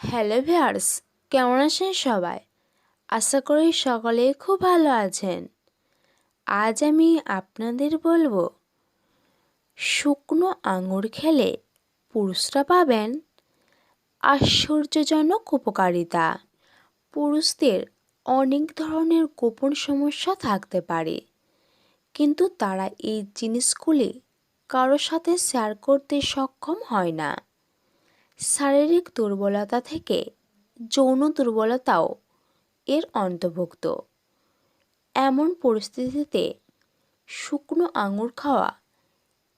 Hello viewers কেমন আছেন সবাই? আশা করি সকলে খুব ভালো আছেন। আজ আমি আপনাদের বলব, শুকনো আঙুর খেলে পুরুষরা পাবেন আশ্চর্যজনক উপকারিতা। পুরুষদের অনেক ধরনের গোপন সমস্যা থাকতে পারে, কিন্তু তারা এই জিনিসগুলি কারোর সাথে শেয়ার করতে সক্ষম হয় না। শারীরিক দুর্বলতা থেকে যৌন দুর্বলতাও এর অন্তর্ভুক্ত। এমন পরিস্থিতিতে শুকনো আঙুর খাওয়া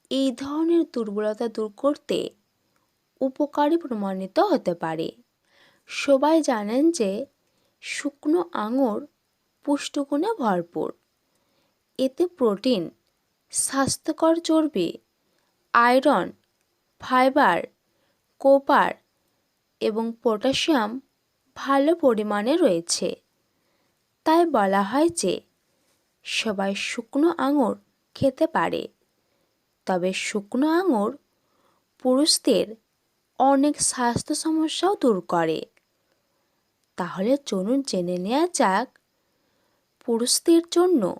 এই ধরনের দুর্বলতা দূর করতে উপকারী প্রমাণিত হতে পারে। সবাই জানেন যে শুকনো আঙুর পুষ্টিগুণে ভরপুর। এতে প্রোটিন, স্বাস্থ্যকর চর্বি, আয়রন, ফাইবার কোপার এবং পটাশিয়াম ভালো পরিমাণে রয়েছে। তাই বলা হয় যে, সবাই শুকনো আঙুর খেতে পারে। তবে শুকনো আঙুর পুরুষদের অনেক স্বাস্থ্য সমস্যাও দূর করে। তাহলে চলুন জেনে নেওয়া যাক, পুরুষদের জন্য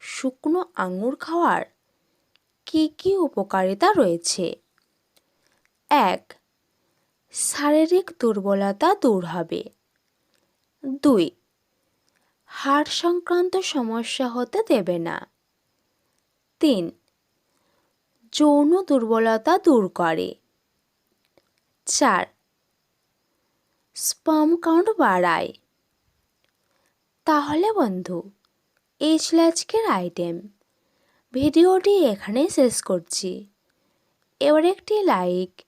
শুকনো আঙুর খাওয়ার কী কী উপকারিতা রয়েছে। এক শারীরিক দুর্বলতা দূর হবে। দুই, হাড় সংক্রান্ত সমস্যা হতে দেবে না। তিন, যৌন দুর্বলতা দূর করে। চার, স্পাম কাউন্ট বাড়ায়। তাহলে বন্ধু, এই ছিল আজকের আইটেম। ভিডিওটি এখানেই শেষ করছি। এবার একটি লাইক